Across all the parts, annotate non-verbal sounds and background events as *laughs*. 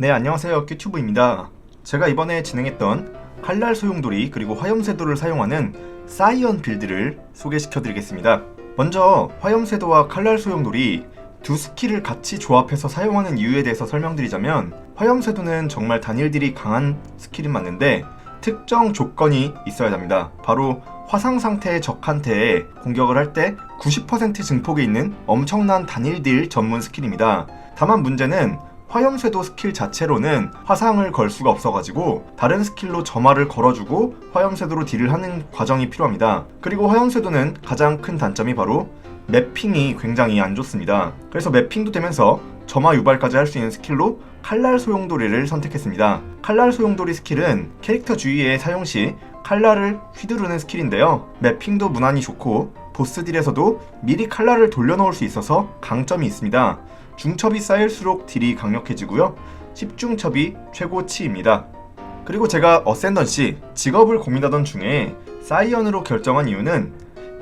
네 안녕하세요. 큐튜브입니다. 제가 이번에 진행했던 칼날 소용돌이 그리고 화염쇄도를 사용하는 사이언 빌드를 소개시켜 드리겠습니다. 먼저 화염쇄도와 칼날 소용돌이 두 스킬을 같이 조합해서 사용하는 이유에 대해서 설명드리자면 화염쇄도는 정말 단일들이 강한 스킬은 맞는데 특정 조건이 있어야 합니다. 바로 화상 상태의 적한테 공격을 할 때 90% 증폭이 있는 엄청난 단일딜 전문 스킬입니다. 다만 문제는 화염쇄도 스킬 자체로는 화상을 걸 수가 없어가지고 다른 스킬로 점화를 걸어주고 화염쇄도로 딜을 하는 과정이 필요합니다. 그리고 화염쇄도는 가장 큰 단점이 바로 맵핑이 굉장히 안 좋습니다. 그래서 맵핑도 되면서 점화 유발까지 할 수 있는 스킬로 칼날 소용돌이를 선택했습니다. 칼날 소용돌이 스킬은 캐릭터 주위에 사용 시 칼날을 휘두르는 스킬인데요. 맵핑도 무난히 좋고 보스 딜에서도 미리 칼날을 돌려놓을 수 있어서 강점이 있습니다. 중첩이 쌓일수록 딜이 강력해지고요. 10중첩이 최고치입니다. 그리고 제가 어센던시 직업을 고민하던 중에 사이언으로 결정한 이유는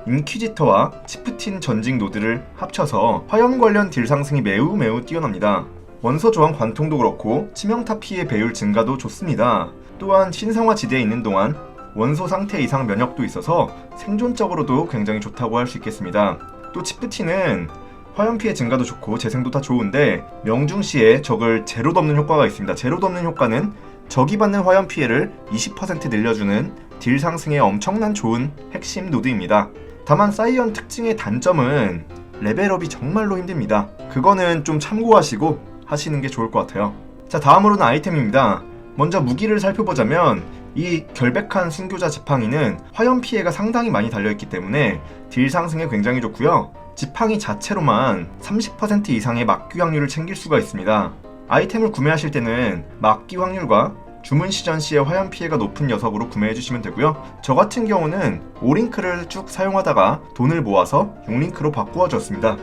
인퀴지터와 치프틴 전직 노드를 합쳐서 화염 관련 딜 상승이 매우 매우 뛰어납니다. 원소 저항 관통도 그렇고 치명타 피해 배율 증가도 좋습니다. 또한 신성화 지대에 있는 동안 원소 상태 이상 면역도 있어서 생존적으로도 굉장히 좋다고 할 수 있겠습니다. 또 치프틴은 화염 피해 증가도 좋고 재생도 다 좋은데 명중시에 적을 제로 덮는 효과가 있습니다. 제로 덮는 효과는 적이 받는 화염 피해를 20% 늘려주는 딜 상승에 엄청난 좋은 핵심 노드입니다. 다만 사이언 특징의 단점은 레벨업이 정말로 힘듭니다. 그거는 좀 참고하시고 하시는 게 좋을 것 같아요. 자, 다음으로는 아이템입니다. 먼저 무기를 살펴보자면 이 결백한 순교자 지팡이는 화염 피해가 상당히 많이 달려있기 때문에 딜 상승에 굉장히 좋고요. 지팡이 자체로만 30% 이상의 막기 확률을 챙길 수가 있습니다. 아이템을 구매하실 때는 막기 확률과 주문 시전 시에 화염 피해가 높은 녀석으로 구매해 주시면 되고요. 저 같은 경우는 5링크를 쭉 사용하다가 돈을 모아서 6링크로 바꾸어 줬습니다.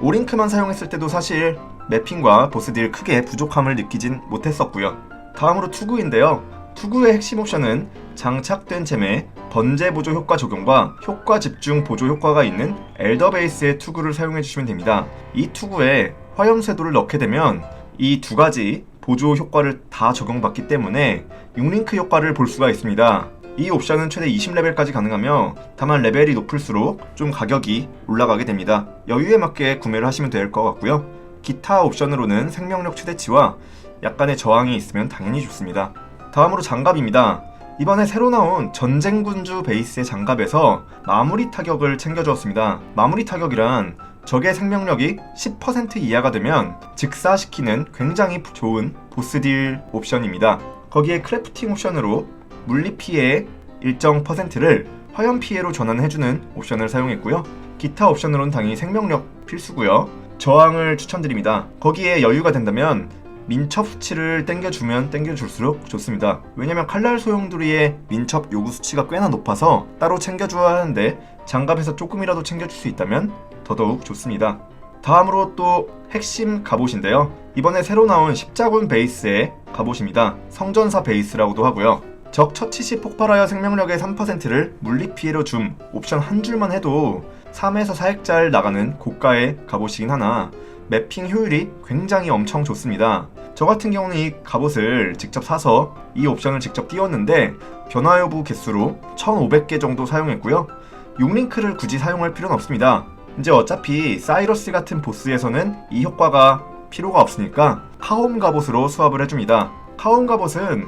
5링크만 사용했을 때도 사실 맵핑과 보스 딜 크게 부족함을 느끼진 못했었고요. 다음으로 투구인데요. 투구의 핵심 옵션은 장착된 잼에 번제 보조 효과 적용과 효과 집중 보조 효과가 있는 엘더 베이스의 투구를 사용해 주시면 됩니다. 이 투구에 화염 쇄도를 넣게 되면 이 두 가지 보조 효과를 다 적용받기 때문에 6링크 효과를 볼 수가 있습니다. 이 옵션은 최대 20레벨까지 가능하며 다만 레벨이 높을수록 좀 가격이 올라가게 됩니다. 여유에 맞게 구매를 하시면 될 것 같고요. 기타 옵션으로는 생명력 최대치와 약간의 저항이 있으면 당연히 좋습니다. 다음으로 장갑입니다. 이번에 새로 나온 전쟁군주 베이스의 장갑에서 마무리 타격을 챙겨주었습니다. 마무리 타격이란 적의 생명력이 10% 이하가 되면 즉사시키는 굉장히 좋은 보스딜 옵션입니다. 거기에 크래프팅 옵션으로 물리 피해의 일정 퍼센트를 화염 피해로 전환해주는 옵션을 사용했고요. 기타 옵션으로는 당연히 생명력 필수고요. 저항을 추천드립니다. 거기에 여유가 된다면 민첩 수치를 땡겨주면 땡겨줄수록 좋습니다. 왜냐면 칼날 소용돌이의 민첩 요구 수치가 꽤나 높아서 따로 챙겨줘야 하는데 장갑에서 조금이라도 챙겨줄 수 있다면 더더욱 좋습니다. 다음으로 또 핵심 갑옷인데요. 이번에 새로 나온 십자군 베이스의 갑옷입니다. 성전사 베이스라고도 하고요. 적 처치 시 폭발하여 생명력의 3%를 물리 피해로 줌 옵션 한 줄만 해도 3에서 4획잘 나가는 고가의 갑옷이긴 하나 맵핑 효율이 굉장히 엄청 좋습니다. 저 같은 경우는 이 갑옷을 직접 사서 이 옵션을 직접 띄웠는데 변화 여부 개수로 1500개 정도 사용했고요. 6링크를 굳이 사용할 필요는 없습니다. 이제 어차피 사이러스 같은 보스에서는 이 효과가 필요가 없으니까 카홈 갑옷으로 수합을 해줍니다. 카홈 갑옷은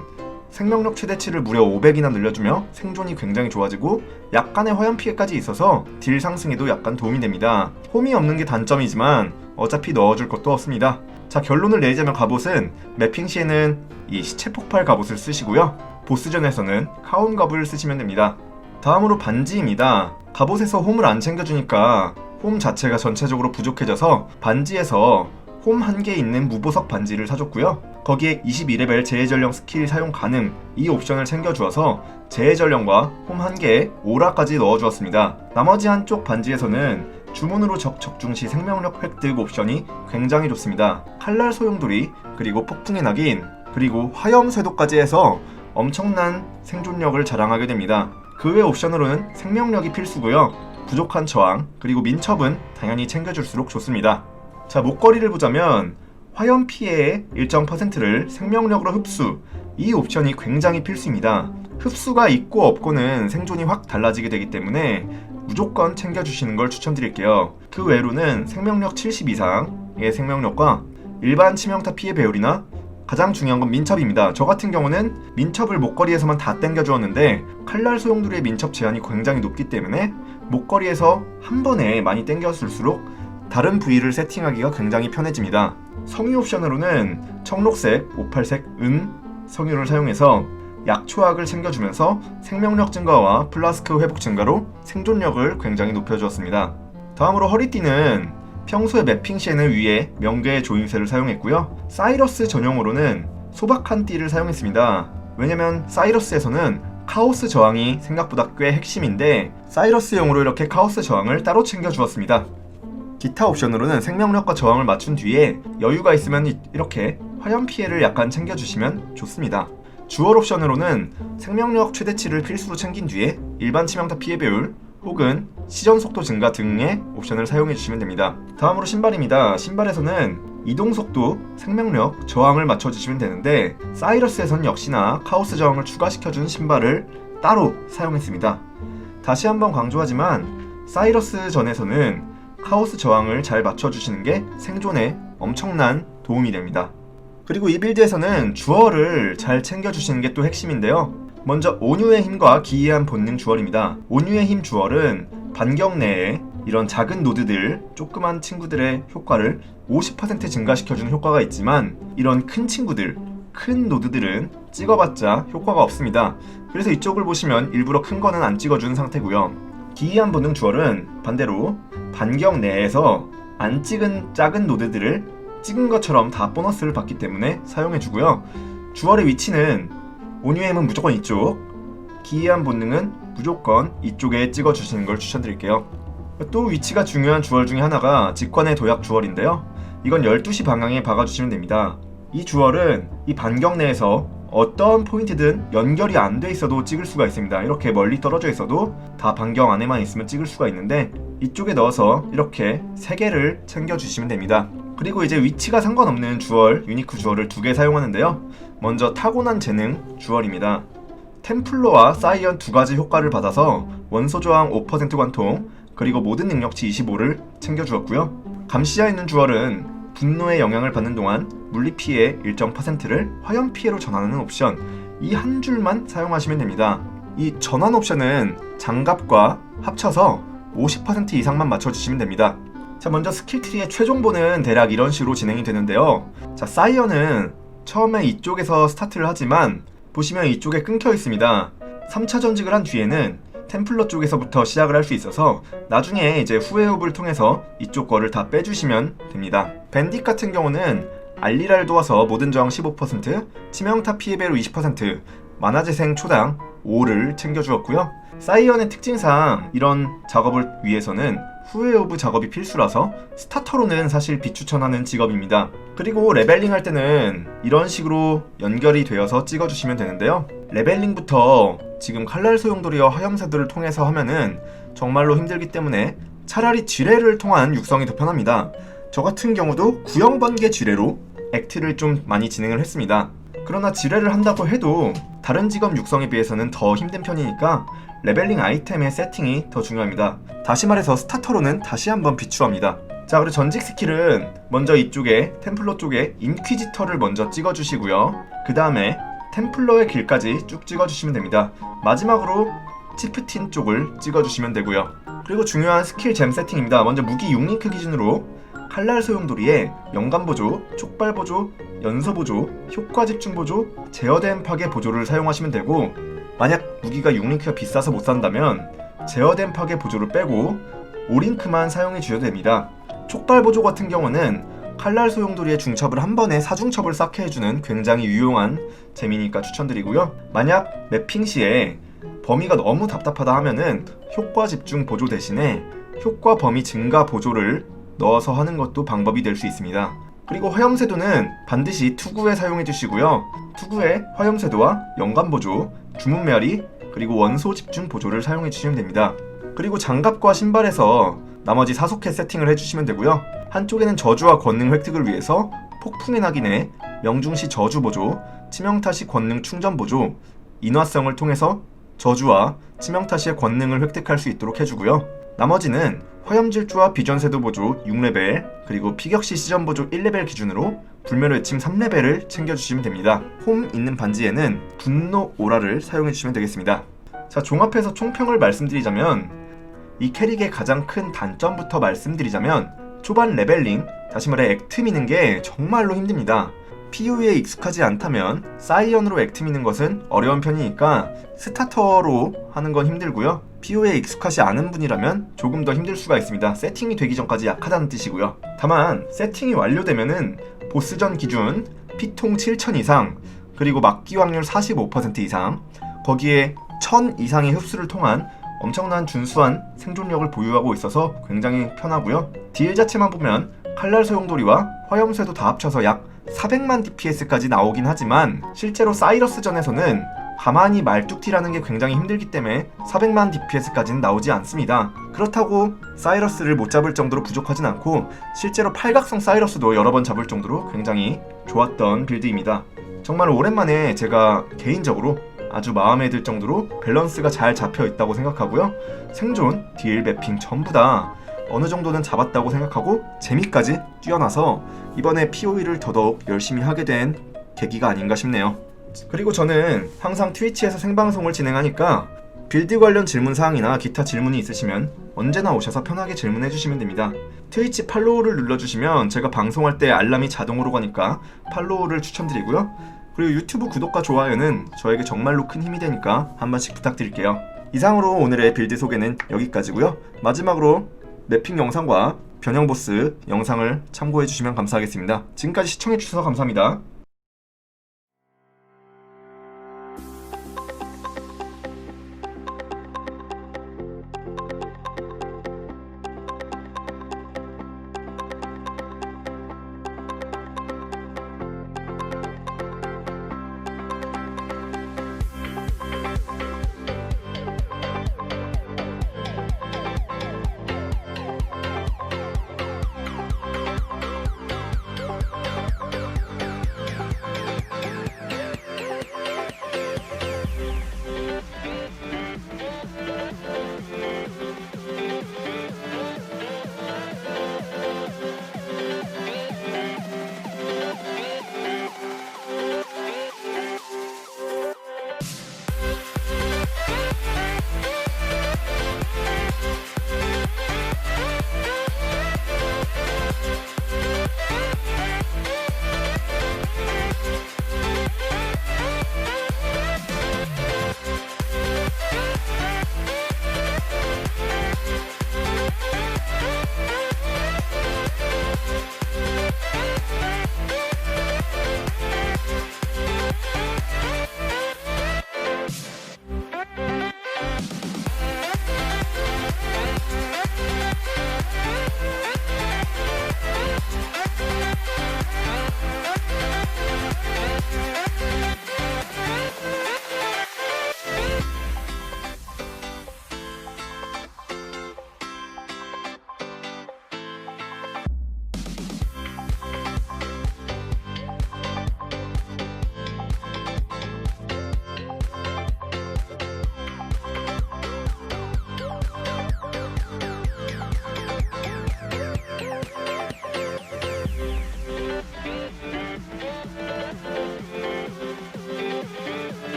생명력 최대치를 무려 500이나 늘려주며 생존이 굉장히 좋아지고 약간의 화염 피해까지 있어서 딜 상승에도 약간 도움이 됩니다. 홈이 없는 게 단점이지만 어차피 넣어줄 것도 없습니다. 자 결론을 내리자면 갑옷은 맵핑 시에는 이 시체 폭발 갑옷을 쓰시고요. 보스전에서는 카온 갑을 쓰시면 됩니다. 다음으로 반지입니다. 갑옷에서 홈을 안 챙겨주니까 홈 자체가 전체적으로 부족해져서 반지에서 홈 한 개 있는 무보석 반지를 사줬고요. 거기에 22레벨 재해전령 스킬 사용 가능 이 옵션을 챙겨주어서 재해전령과 홈한 개에 오라까지 넣어주었습니다. 나머지 한쪽 반지에서는 주문으로 적 적중 시 생명력 획득 옵션이 굉장히 좋습니다. 칼날 소용돌이 그리고 폭풍의 낙인 그리고 화염 쇄도까지 해서 엄청난 생존력을 자랑하게 됩니다. 그 외 옵션으로는 생명력이 필수고요. 부족한 저항 그리고 민첩은 당연히 챙겨줄수록 좋습니다. 자 목걸이를 보자면 화염 피해의 일정 퍼센트를 생명력으로 흡수. 이 옵션이 굉장히 필수입니다. 흡수가 있고 없고는 생존이 확 달라지게 되기 때문에 무조건 챙겨주시는 걸 추천드릴게요. 그 외로는 생명력 70 이상의 생명력과 일반 치명타 피해 배율이나 가장 중요한 건 민첩입니다. 저 같은 경우는 민첩을 목걸이에서만 다 땡겨주었는데 칼날 소용돌이의 민첩 제한이 굉장히 높기 때문에 목걸이에서 한 번에 많이 땡겨줄수록 다른 부위를 세팅하기가 굉장히 편해집니다. 성유 옵션으로는 청록색, 오팔색, 은 성유를 사용해서 약초학을 챙겨주면서 생명력 증가와 플라스크 회복 증가로 생존력을 굉장히 높여주었습니다. 다음으로 허리띠는 평소에 매핑 시에는 위에 명괴의 조임새를 사용했고요. 사이러스 전용으로는 소박한 띠를 사용했습니다. 왜냐면 사이러스에서는 카오스 저항이 생각보다 꽤 핵심인데 사이러스용으로 이렇게 카오스 저항을 따로 챙겨주었습니다. 기타 옵션으로는 생명력과 저항을 맞춘 뒤에 여유가 있으면 이- 이렇게 화염 피해를 약간 챙겨주시면 좋습니다. 주얼 옵션으로는 생명력 최대치를 필수로 챙긴 뒤에 일반 치명타 피해 배율 혹은 시전 속도 증가 등의 옵션을 사용해 주시면 됩니다. 다음으로 신발입니다. 신발에서는 이동 속도, 생명력, 저항을 맞춰 주시면 되는데 사이러스에선 역시나 카오스 저항을 추가시켜 준 신발을 따로 사용했습니다. 다시 한번 강조하지만 사이러스 전에서는 카오스 저항을 잘 맞춰주시는 게 생존에 엄청난 도움이 됩니다. 그리고 이 빌드에서는 주얼을 잘 챙겨주시는 게 또 핵심인데요. 먼저 온유의 힘과 기이한 본능 주얼입니다. 온유의 힘 주얼은 반경 내에 이런 작은 노드들, 조그만 친구들의 효과를 50% 증가시켜주는 효과가 있지만 이런 큰 친구들, 큰 노드들은 찍어봤자 효과가 없습니다. 그래서 이쪽을 보시면 일부러 큰 거는 안 찍어준 상태고요. 기이한 본능 주얼은 반대로 반경 내에서 안 찍은 작은 노드들을 찍은 것처럼 다 보너스를 받기 때문에 사용해주고요. 주얼의 위치는 온유의 힘은 무조건 이쪽, 기이한 본능은 무조건 이쪽에 찍어주시는 걸 추천드릴게요. 또 위치가 중요한 주얼 중에 하나가 직관의 도약 주얼인데요. 이건 12시 방향에 박아주시면 됩니다. 이 주얼은 이 반경 내에서 어떤 포인트든 연결이 안 돼 있어도 찍을 수가 있습니다. 이렇게 멀리 떨어져 있어도 다 반경 안에만 있으면 찍을 수가 있는데 이쪽에 넣어서 이렇게 세 개를 챙겨주시면 됩니다. 그리고 이제 위치가 상관없는 주얼, 유니크 주얼을 두 개 사용하는데요. 먼저 타고난 재능 주얼입니다. 템플러와 사이언 두 가지 효과를 받아서 원소 저항 5% 관통, 그리고 모든 능력치 25를 챙겨주었고요. 감시자 있는 주얼은 분노의 영향을 받는 동안 물리 피해 일정 퍼센트를 화염 피해로 전환하는 옵션 이 한 줄만 사용하시면 됩니다. 이 전환 옵션은 장갑과 합쳐서 50% 이상만 맞춰주시면 됩니다. 자 먼저 스킬 트리의 최종본은 대략 이런 식으로 진행이 되는데요. 자 사이언은 처음에 이쪽에서 스타트를 하지만 보시면 이쪽에 끊겨 있습니다. 3차 전직을 한 뒤에는 템플러 쪽에서부터 시작을 할 수 있어서 나중에 이제 후회흡을 통해서 이쪽 거를 다 빼주시면 됩니다. 밴딧 같은 경우는 알리라를 도와서 모든 저항 15%, 치명타 피해 배로 20%, 만화재생 초당 5를 챙겨주었고요. 사이언의 특징상 이런 작업을 위해서는 후회 오브 작업이 필수라서 스타터로는 사실 비추천하는 직업입니다. 그리고 레벨링 할 때는 이런 식으로 연결이 되어서 찍어주시면 되는데요. 레벨링부터 지금 칼날 소용돌이와 화염새들을 통해서 하면은 정말로 힘들기 때문에 차라리 지뢰를 통한 육성이 더 편합니다. 저 같은 경우도 구형 번개 지뢰로 액트를 좀 많이 진행을 했습니다. 그러나 지뢰를 한다고 해도 다른 직업 육성에 비해서는 더 힘든 편이니까 레벨링 아이템의 세팅이 더 중요합니다. 다시 말해서 스타터로는 다시 한번 비추합니다. 자 그리고 전직 스킬은 먼저 이쪽에 템플러 쪽에 인퀴지터를 먼저 찍어주시고요. 그 다음에 템플러의 길까지 쭉 찍어주시면 됩니다. 마지막으로 치프틴 쪽을 찍어주시면 되고요. 그리고 중요한 스킬 잼 세팅입니다. 먼저 무기 6링크 기준으로 칼날 소용돌이의 영감 보조, 촉발 보조, 연소 보조, 효과 집중 보조, 제어된 파괴 보조를 사용하시면 되고 만약 무기가 6링크가 비싸서 못 산다면 제어된 파괴 보조를 빼고 5링크만 사용해 주셔도 됩니다. 촉발 보조 같은 경우는 칼날 소용돌이의 중첩을 한 번에 사중첩을 쌓게 해주는 굉장히 유용한 재미니까 추천드리고요. 만약 매핑 시에 범위가 너무 답답하다 하면은 효과 집중 보조 대신에 효과 범위 증가 보조를 넣어서 하는 것도 방법이 될 수 있습니다. 그리고 화염새도는 반드시 투구에 사용해 주시고요. 투구에 화염새도와 연간 보조, 주문 메아리, 그리고 원소 집중 보조를 사용해 주시면 됩니다. 그리고 장갑과 신발에서 나머지 사속해 세팅을 해주시면 되고요. 한쪽에는 저주와 권능 획득을 위해서 폭풍의 낙인의 명중시 저주 보조, 치명타시 권능 충전 보조, 인화성을 통해서 저주와 치명타시의 권능을 획득할 수 있도록 해주고요. 나머지는 화염질주와 비전세도 보조 6레벨, 그리고 피격시 시전 보조 1레벨 기준으로 불멸 외침 3레벨을 챙겨주시면 됩니다. 홈 있는 반지에는 분노 오라를 사용해주시면 되겠습니다. 자, 종합해서 총평을 말씀드리자면 이 캐릭의 가장 큰 단점부터 말씀드리자면 초반 레벨링, 다시 말해 액트 미는 게 정말로 힘듭니다. POE에 익숙하지 않다면 사이언으로 액트 미는 것은 어려운 편이니까 스타터로 하는 건 힘들고요. POE에 익숙하지 않은 분이라면 조금 더 힘들 수가 있습니다. 세팅이 되기 전까지 약하다는 뜻이고요. 다만 세팅이 완료되면은 보스전 기준 피통 7000 이상 그리고 막기 확률 45% 이상 거기에 1000 이상의 흡수를 통한 엄청난 준수한 생존력을 보유하고 있어서 굉장히 편하고요. 딜 자체만 보면 칼날 소용돌이와 화염쇠도 다 합쳐서 약 400만 DPS까지 나오긴 하지만 실제로 사이러스전에서는 가만히 말뚝티라는 게 굉장히 힘들기 때문에 400만 DPS까지는 나오지 않습니다. 그렇다고 사이러스를 못 잡을 정도로 부족하진 않고 실제로 팔각성 사이러스도 여러 번 잡을 정도로 굉장히 좋았던 빌드입니다. 정말 오랜만에 제가 개인적으로 아주 마음에 들 정도로 밸런스가 잘 잡혀 있다고 생각하고요. 생존, 딜, 매핑 전부 다 어느 정도는 잡았다고 생각하고 재미까지 뛰어나서 이번에 POE를 더더욱 열심히 하게 된 계기가 아닌가 싶네요. 그리고 저는 항상 트위치에서 생방송을 진행하니까 빌드 관련 질문 사항이나 기타 질문이 있으시면 언제나 오셔서 편하게 질문해 주시면 됩니다. 트위치 팔로우를 눌러주시면 제가 방송할 때 알람이 자동으로 가니까 팔로우를 추천드리고요. 그리고 유튜브 구독과 좋아요는 저에게 정말로 큰 힘이 되니까 한 번씩 부탁드릴게요. 이상으로 오늘의 빌드 소개는 여기까지고요. 마지막으로 맵핑 영상과 변형 보스 영상을 참고해 주시면 감사하겠습니다. 지금까지 시청해 주셔서 감사합니다.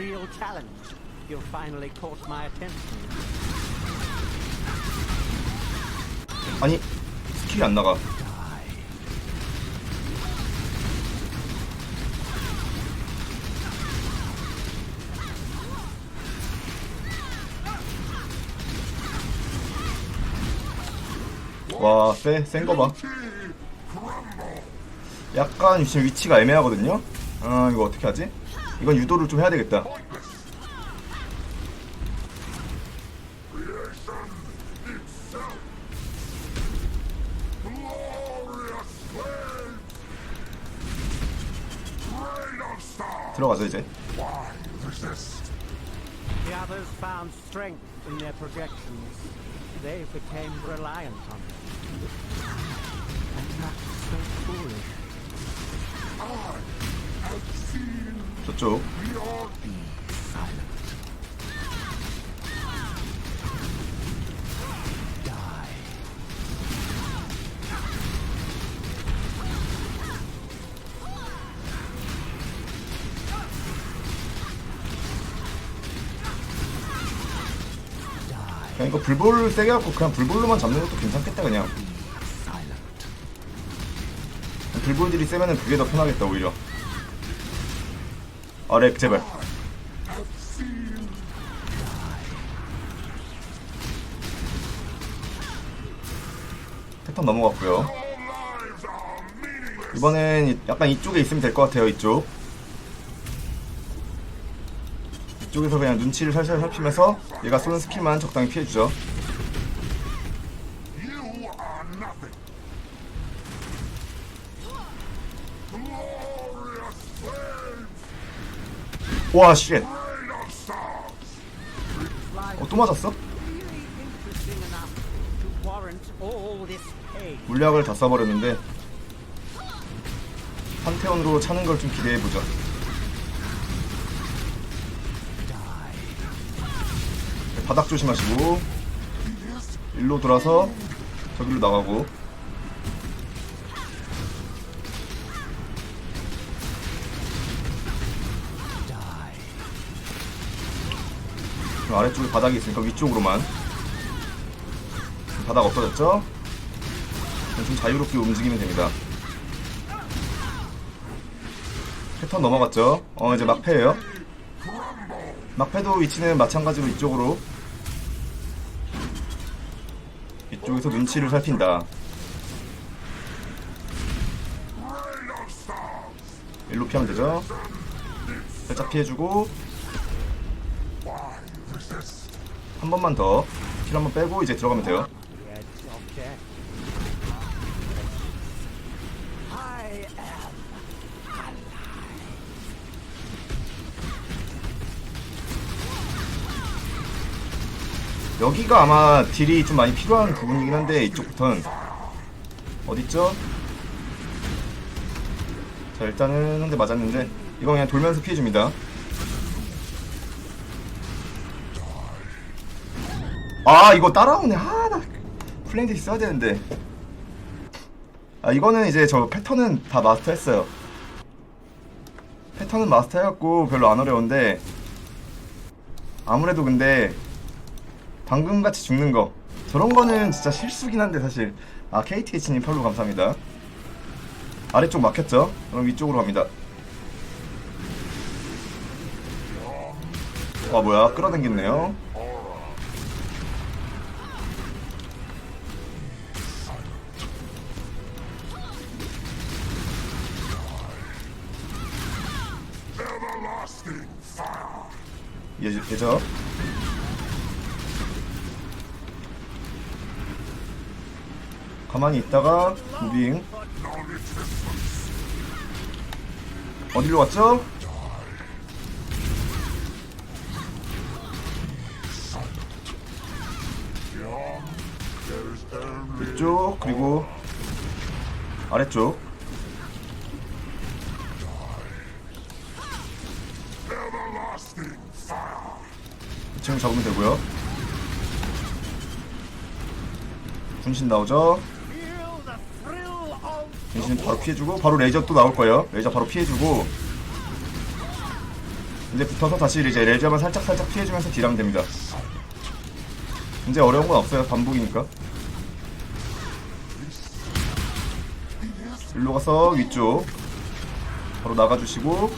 Real challenge. You finally caught my attention. 아니 스킬이 안 나가 와, 쎄, 센거 봐. 약간 지금 위치가 애매하거든요? 아, 이거 어떻게 하지? 이건 유도를 좀 해야 되겠다. 들어가죠, 이제. The others found strength in their projections. They became reliant on them. And not so foolish. 저쪽. 그냥 이거 불볼을 세게 갖고 그냥 불볼로만 잡는 것도 괜찮겠다 그냥 불볼들이 세면은 그게 더 편하겠다 오히려 아렉 제발. 패턴 넘어갔고요. 이번엔 이- 약간 이쪽에 있으면 될 것 같아요 이쪽. 이쪽에서 그냥 눈치를 살살 살피면서 얘가 쏘는 스킬만 적당히 피해주죠 와 쉣! 어, 또 맞았어? 물약을 다 써버렸는데 판테온으로 차는 걸 좀 기대해보죠 바닥 조심하시고 일로 돌아서 저기로 나가고 그럼 아래쪽에 바닥이 있으니까 위쪽으로만 바닥 없어졌죠? 좀 자유롭게 움직이면 됩니다. 패턴 넘어갔죠? 어, 이제 막패예요. 막패도 위치는 마찬가지로 이쪽으로. 이쪽에서 눈치를 살핀다. 일로 피하면 되죠? 살짝 피해주고 한 번만 더. 킬 한 번 빼고 이제 들어가면 돼요. 여기가 아마 딜이 좀 많이 필요한 부분이긴 한데 이쪽부터는 어딨죠? 자 일단은 한 대 맞았는데 이거 그냥 돌면서 피해줍니다 아 이거 따라오네. 아나 플레인드 써야 되는데. 아 이거는 이제 저 패턴은 다 마스터했어요. 패턴은 마스터해갖고 별로 안 어려운데 아무래도 근데 방금 같이 죽는 거 저런 거는 진짜 실수긴 한데 사실. 아 KTH님 팔로 감사합니다. 아래쪽 막혔죠? 그럼 위쪽으로 갑니다. 아 뭐야? 끌어당겼네요 예, 예죠 가만히 있다가 무빙 어디로 only 이쪽 그리고 아래쪽 everlasting fire. 지금 잡으면 되고요 분신 나오죠? 분신 바로 피해주고 바로 레이저 또 나올 거예요 레이저 바로 피해주고 이제 붙어서 다시 이제 레지아만 살짝 살짝 피해주면서 딜하면 됩니다. 이제 어려운 건 없어요. 반복이니까. 일로 가서 위쪽 바로 나가주시고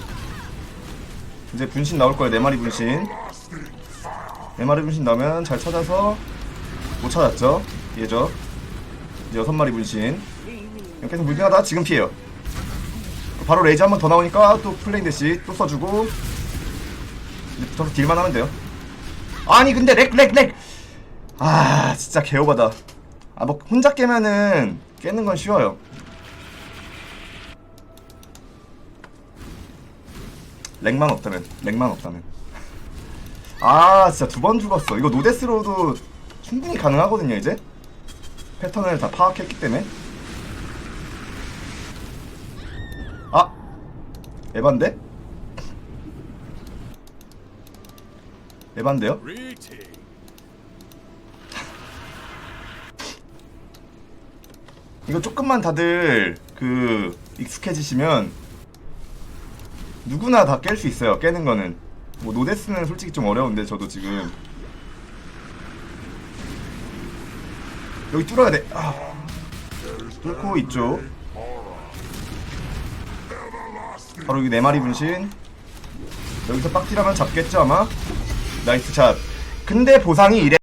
이제 분신 나올 거예요. 네 마리 분신. 네 마리 분신 나오면 잘 찾아서 못 찾았죠. 예죠. 이제 여섯 마리 분신. 계속 무빙하다 지금 피해요. 바로 레이즈 한 번 더 나오니까 또 플레인 대시 또 써주고 붙어서 딜만 하면 돼요. 아니 근데 렉 렉 렉. 아 진짜 개오바다. 아 뭐 혼자 깨면은 깨는 건 쉬워요. 렉만 없다면 렉만 없다면. 아 진짜 두 번 죽었어. 이거 노데스로도 충분히 가능하거든요 이제. 패턴을 다 파악했기 때문에. 아 에반데? 에반데요? *laughs* 이거 조금만 다들 그 익숙해지시면 누구나 다 깰 수 있어요. 깨는 거는 뭐 노데스는 솔직히 좀 어려운데 저도 지금 여기 뚫어야 돼. 아. 뚫고 있죠. 바로 여기 네 마리 분신. 여기서 빡딜하면 잡겠죠 아마. 나이스 샷. 근데 보상이 이래.